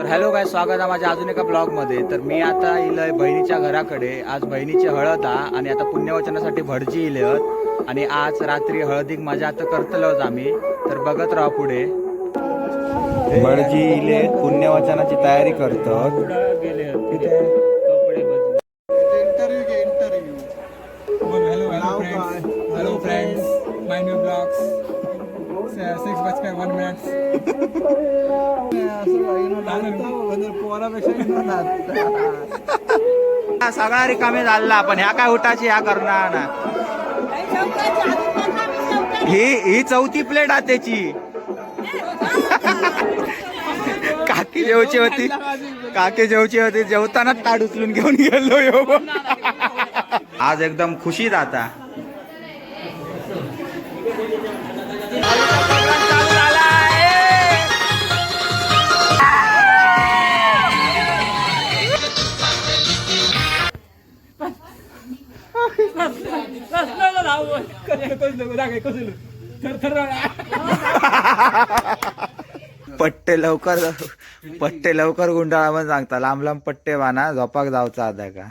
तर हॅलो काय स्वागत आहे माझ्या अजून एका ब्लॉगमध्ये तर मी आता इलय बहिणीच्या घराकडे. आज बहिणीची हळद हा आणि आता पुण्यवचनासाठी भटजी इलेत आणि आज रात्री हळदीक मजा आता करतलोच आम्ही. तर बघत राहा पुढे. भटजी इले पुण्यवचनाची तयारी करतात. Hello friends my new blogs six बजकर वन मिनट्स पोरापेक्षा सगळा रिकामे झाला पण ह्या काय उठाची ह्या करणार ना ही ही चौथी प्लेट आहे त्याची. काकी जेवची होती. काकी जेवची होती जेवतानाच ताड उचलून घेऊन गेलो. आज एकदम खुशीत आता पट्टे लवकर पट्टे लवकर गुंडाळा पण सांगता. लांब लांब पट्टे बाना झोपाक जावचा आता का?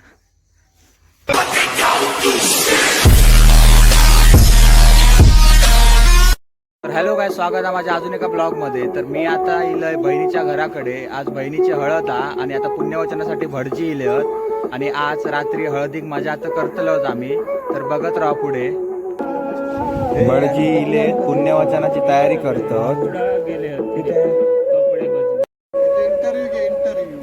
तर हॅलो काय स्वागत आहे माझ्या अजून एका ब्लॉगमध्ये. तर मी आता इलय बहिणीच्या घराकडे. आज बहिणीची हळद हा आणि आता पुण्यवचनासाठी भटजी इलेत आणि आज रात्री हळदीक माझ्या आता करतलोच आम्ही. तर बघत राहा पुढे. भटजी इले पुण्यवचनाची तयारी करतात interview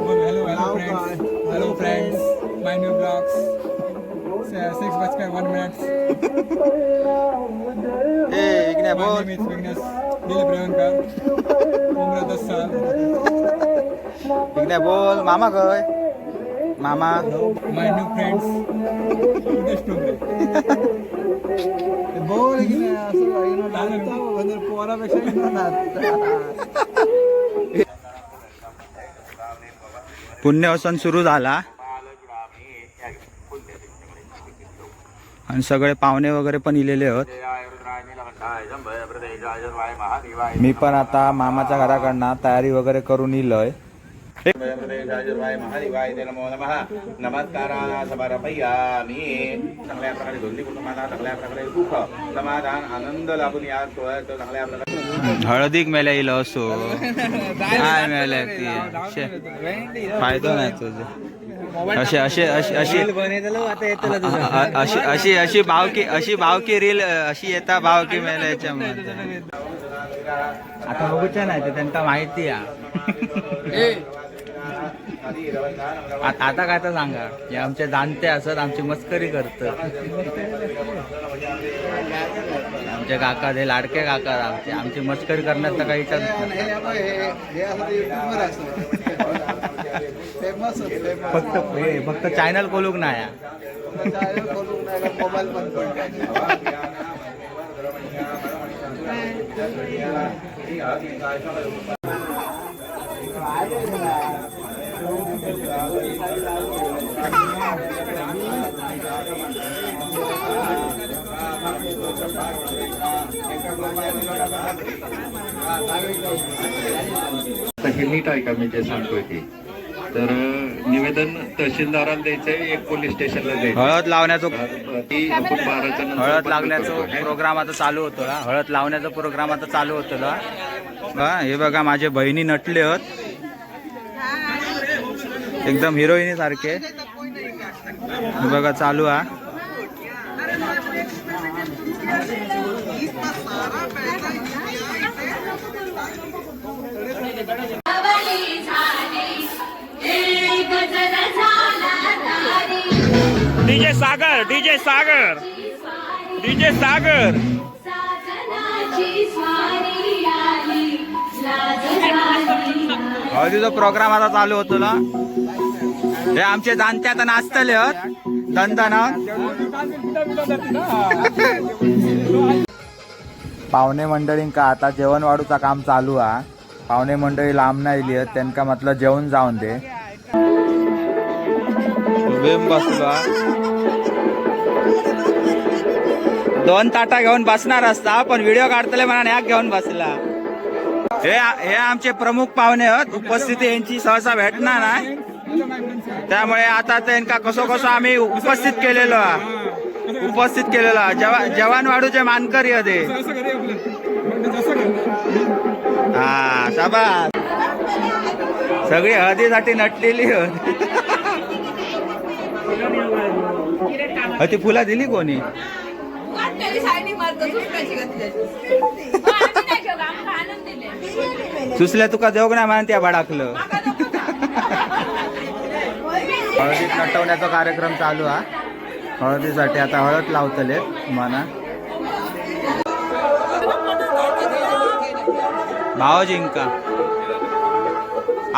hello friends guys. Hello friends my new blogs six one minutes बोल नेम इज विघ्नेश दिलीप रेवणकर उम्र दस साल इकडे बोल मामा. गय मामा माय न्यू फ्रेंड्स बोल की नाही असं म्हणजे पोरापेक्षा नाचता पुण्यवसन सुरू झाला. आणि सगळे पाहुणे वगैरे पण इलेले होत मी पण आता मामाच्या घराकडनं तयारी वगैरे करून इलोय. नमस्कारा समर्पयामी चांगल्या प्रकारे दोन्ही कुटुंबाला चांगल्या प्रकारे सुख समाधान आनंद लाभून या सोहळ्यात चांगल्या प्रकारे हळदीक मेल्या इलो असो काय मेल्या ती? फायदो नाही तुझं. अशी अशी अशी अशी. अशी अशी अशी भावकी अशी भावकी रील अशी येता भावकी मेल्या याच्यामध्ये आता बघूच्या नाही ते त्यांना माहिती आहे. आता काय तर सांगा. हे आमचे जाणते असत आमची मस्करी करत. आमचे काका हे लाडके काका आमचे आमची मस्करी करण्यात तर काही फक्त हे फक्त चॅनल खोलूक नाही आहे. मोबाईल हे नीट ऐका मी जे सांगतोय ते. तर निवेदन तहसीलदाराला द्यायचंय एक पोलीस स्टेशनला द्यायचं हळद लावण्याचं हळद लागण्याचं. प्रोग्राम आता चालू होतो. हळद लावण्याचा प्रोग्राम आता चालू होतो हा. हा, हे बघा माझे बहिणी नटले होत. एकदम हिरोईनी सारखे. हे बघा चालू हा. DJ Sagar DJ Sagar DJ Sagar. हळदीचा प्रोग्राम आता चालू होतो ना हे आमचे जाणते आता नाचतले होत दणदणावर पाहुणे मंडळींका आता जेवण वाढूचा काम चालू हा. पाहुणे मंडळी लांब नाही इली त्यांना म्हटलं जेवण जाऊन दे. वेम दोन ताटा घेऊन बसणार असता पण व्हिडिओ काढतले म्हणा ह्याक घेऊन बसला. हे हे आमचे प्रमुख पाहुणे आहेत. उपस्थिती यांची सहसा भेटणार नाही. त्यामुळे आता त्यांना कसो कसो आम्ही उपस्थित केलेलो हा. उपस्थित केलेलो जवान वाडूचे मानकरी होते हा शाबास. सगळी हळदीसाठी नटलेली होती. ती फुला दिली कोणी? सुचल्या तुका देऊ नाही म्हणून त्या भडाकलं. हळदीत नटवण्याचा कार्यक्रम चालू हा. हळदीसाठी आता हळद लावतले म्हणा भावजिंका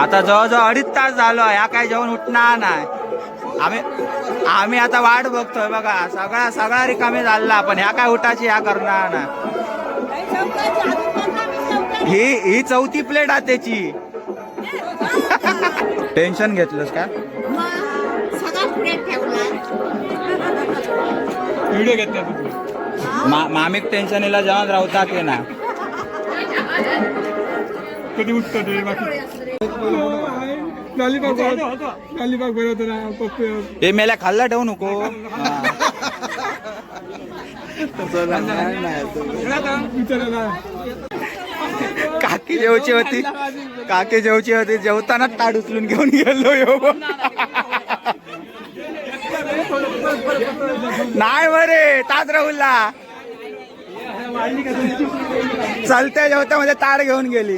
आता जवळजवळ अडीच तास झालो ह्या काय जेवण उठणार नाही. आम्ही आम्ही आता वाट बघतोय बघा. सगळा सगळा रिकामी झाला पण ह्या काय उठाची ह्या करणार नाही. ही ही चौथी प्लेट आहे त्याची. टेन्शन घेतलंस का? व्हिडिओ घेतला मा मामिक टेन्शन हिला जेवण राहतात की ना कधी उठतो ते बाकी? लालीबाग लालीबाग बरं होतं. ना पप्पू. हे मेल्या खाल्ला ठेवू नको. काकी जेवची होती. काकी जेवची होती. जेवताना ताट उचलून घेऊन गेलो यो. नाही बरे ताज राहुलला. चालत्या जेवत्यामध्ये म्हणजे मध्ये घेऊन गेली.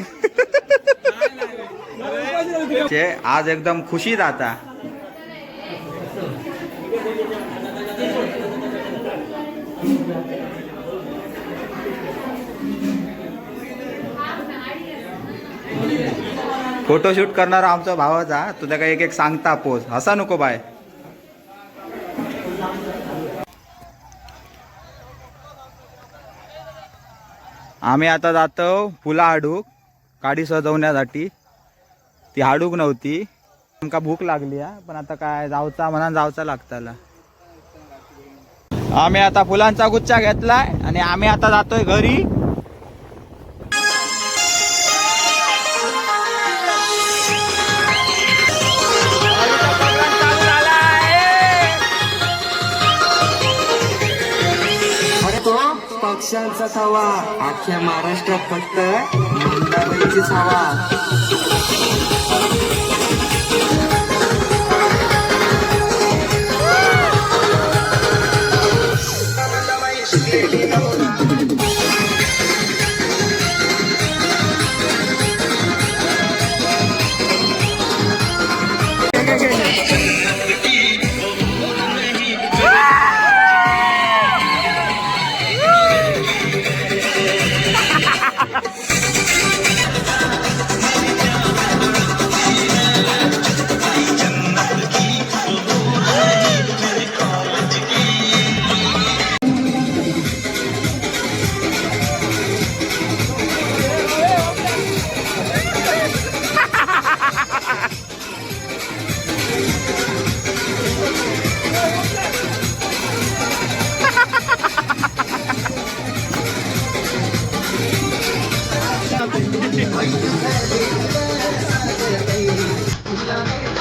आज एकदम खुशीत आता फोटोशूट करणारा आमचा भावाचा तुझा काही एक एक सांगता पोज हसा नको बाय. आम्ही आता जातो फुला हाडूक गाडी सजवण्यासाठी. ती हाडूक नव्हती. आमका भूक लागली हा. पण आता काय जावचा म्हणा जावचा लागताला. आम्ही आता फुलांचा गुच्छा घेतलाय आणि आम्ही आता जातोय घरी. पक्ष्यांचा थवा. अख्ख्या महाराष्ट्रात फक्त मंदाबाईचीच हवा. Thank you.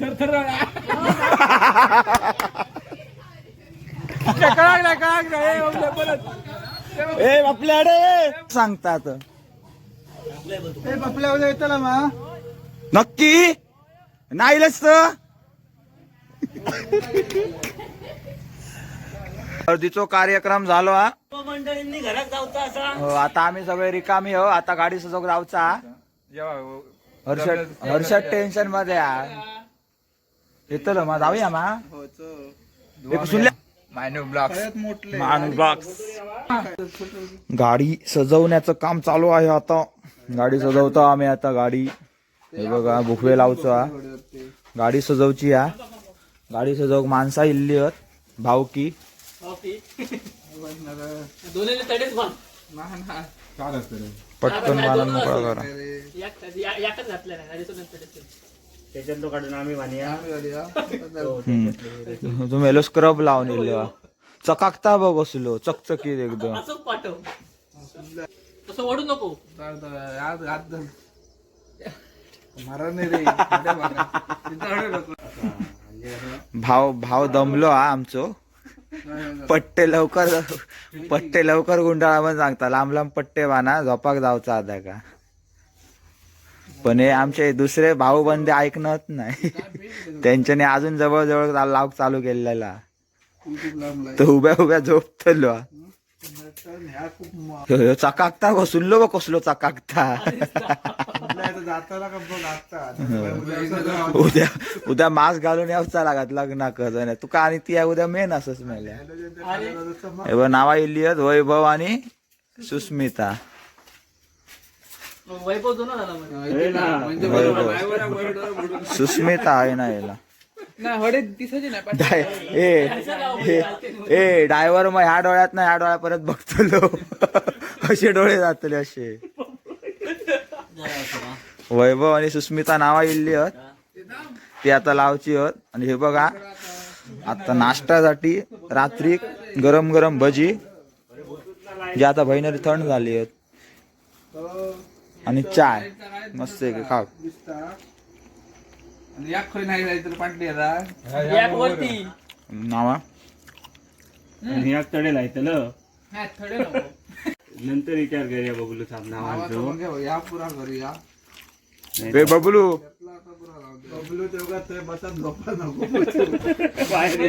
थर थर. कळाक नाही कळाक नाही ए, बाबल्या, परत. ए आपल्या सांगतात. ए पपल्या उद्या येतला मा. नक्की? नाहीलच तर. हळदीचो कार्यक्रम झालो हा. हो, आता आम्ही सगळे रिकामी हो आता गाडी सजवून जाऊचा. हर्षद हर्षद टेन्शनमध्ये हा. येतलो मा जाऊया मा. एक सुनल्या मायनो बॉक्स गाडी सजवण्याचं काम चालू आहे आता. गाडी सजवतो आम्ही आता गाडी. हे बघा बुकवे लावचो हा. गाडी सजवची हा. गाडी सजवक माणसा इल्ली आहेत भावकी पटकन बांधून मोकळा करा. हम्म. तुम्ही येलो स्क्रब लावून इल्लो चकाकता बघ असलो चकचकीत एकदम. नको. भाव भाव दमलो हा आमचो. पट्टे लवकर पट्टे लवकर गुंडाळा पण सांगता. लांब लांब पट्टे बाना झोपाक जावचा आता का? पण हे आमचे दुसरे भाऊ बंदे ऐकणत नाही. त्यांच्याने अजून जवळ जवळ लावक चालू केलेला. तो उभ्या उभ्या झोपतलो. ह्या चकाकता कसुल्लो बघ कसलो चकाकता. उद्या उद्या मास्क घालून यावचा लागत लग्न कर तुका आणि ती उद्या मेन असच मेल्या. हे बघ नावा इल्ली आहेत वैभव आणि सुस्मिता. वैभव सुस्मिता आहे ना याला. ए ए- ए डायव्हर मग ह्या डोळ्यात ना ह्या डोळ्यापर्यंत बघतलो असे डोळे जातले असे. वैभव आणि सुस्मिता नावा इल्ली आहेत ती आता लावची आहेत आणि हे बघा आता नाश्त्यासाठी रात्री गरम गरम भजी जी आता बहिणरी थंड झाली आहेत आणि चाय मस्त आहे आता नावा? तडे लायतलं हा, थोडे नको. नंतर विचार करूया बघलो थांब नावाचं या पुरा घरी या ए बबलू. बबलू तेवढा ते बसत झोपा नको. ते बाहेर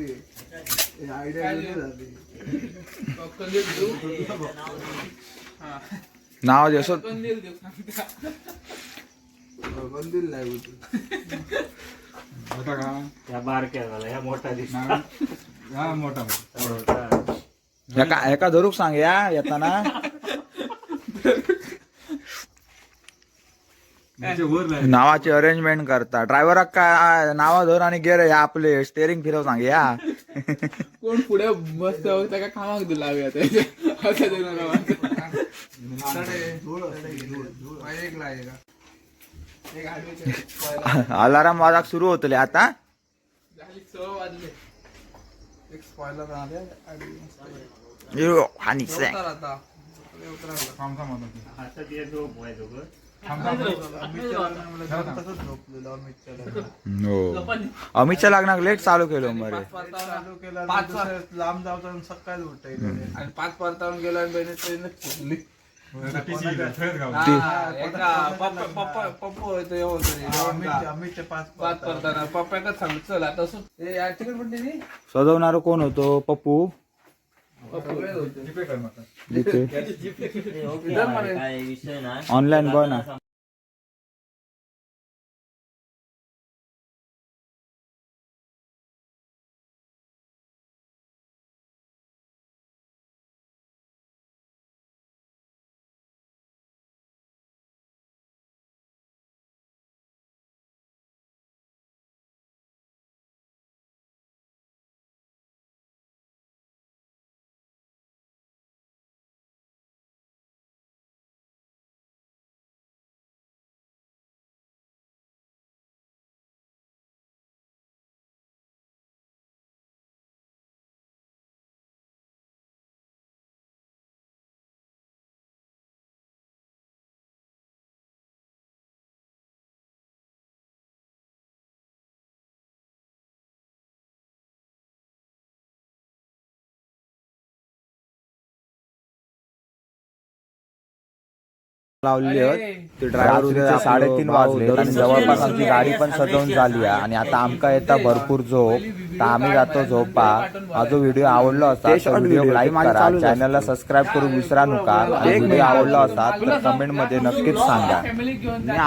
ये. हे आयडिया वेगळी झाली कंदील देऊ. नाव जसं कंदील नाही होती. त्या बारक्या झाला ह्या मोठा दिसला हा मोठा. एका एका धरूक सांग या येताना. नावाची अरेंजमेंट करता. ड्रायव्हराक काय नावा धर आणि गेर या आपले स्टेरिंग फिरव सांग या. कोण पुढे मस्त कामाक दिला. अलाराम वाजाक सुरू होतले आता. झाली सहा वाजले. एक स्पॉइलर आले आडवी ग अमितच्या जाऊन. हो लग्नाक लेट चालू केलो मरे चालू केलं आणि दुसऱ्या लांब आणि सकाळी उठायचं आणि पाच परतावून गेलो आणि बहिणी ट्रेनच सुटली ती- पप्पा होतो एवढं तरी अमित अमितचे पाच पाच परताना पप्पाकच सांग चल आता सुट हे या तिकीट पडली नी सजवणार कोण होतो पप्पू ऑनलाईन बघ ना लावली आहेत. रात्रीचे साडेतीन वाजले. आणि जवळपास आमची गाडी पण सजवून झाली आहे. आणि आता आमका येता भरपूर झोप. तर आम्ही जातो झोपा. हा जो व्हिडिओ आवडलो असता तर व्हिडिओ लाईक करा. चॅनलला सबस्क्राईब करू विसरा नका. आणि व्हिडिओ आवडलो असता तर कमेंटमध्ये नक्कीच सांगा.